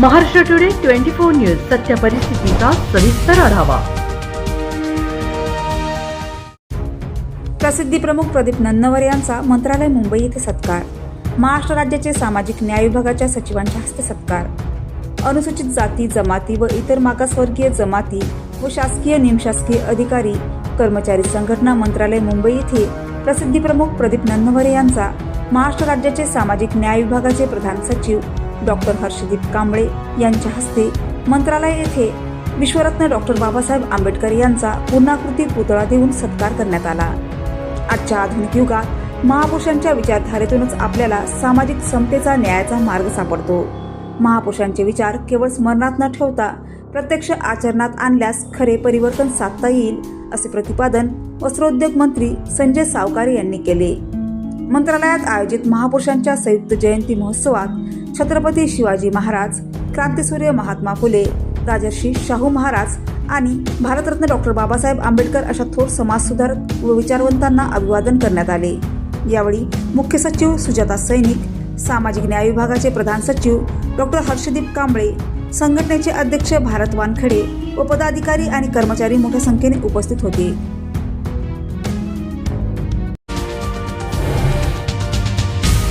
Maharashtra today twenty four news सत्य परिस्थितीचा सविस्तर आढावा. प्रसिद्धी प्रमुख प्रदीप नन्नवर यांचा मंत्रालय मुंबई येथे सत्कार. महाराष्ट्र राज्याचे सामाजिक न्याय विभागाच्या सचिवांच्या हस्ते सत्कार. अनुसूचित जाती जमाती व इतर मागासवर्गीय जमाती व शासकीय निमशासकीय अधिकारी कर्मचारी संघटना मंत्रालय मुंबई येथे प्रसिद्धी प्रमुख प्रदीप नन्नवरे यांचा महाराष्ट्र राज्याचे सामाजिक न्याय विभागाचे प्रधान सचिव डॉक्टर हर्षदीप कांबळे यांच्या हस्ते मंत्रालय येथे विश्वरत्न डॉक्टर बाबासाहेब आंबेडकर यांचा पूर्णाकृती पुतळा देऊन सत्कार करण्यात आला. आजच्या आधुनिक युगात महापुरुषांच्या विचारधारेतूनच आपल्याला सामाजिक समतेचा न्यायाचा मार्ग सापडतो. महापुरुषांचे विचार केवळ स्मरणात न ठेवता प्रत्यक्ष आचरणात आणल्यास खरे परिवर्तन साधता येईल असे प्रतिपादन वस्त्रोद्योग मंत्री संजय सावकारे यांनी केले. मंत्रालयात आयोजित महापुरुषांच्या संयुक्त जयंती महोत्सवात छत्रपती शिवाजी महाराज क्रांतीसूर्य महात्मा फुले राजर्षी शाहू महाराज आणि भारतरत्न डॉक्टर बाबासाहेब आंबेडकर अशा थोर समाजसुधारक व विचारवंतांना अभिवादन करण्यात आले. यावेळी मुख्य सचिव सुजाता सैनिक सामाजिक न्याय विभागाचे प्रधान सचिव डॉक्टर हर्षदीप कांबळे संघटनेचे अध्यक्ष भारत वानखडे व पदाधिकारी आणि कर्मचारी मोठ्या संख्येने उपस्थित होते.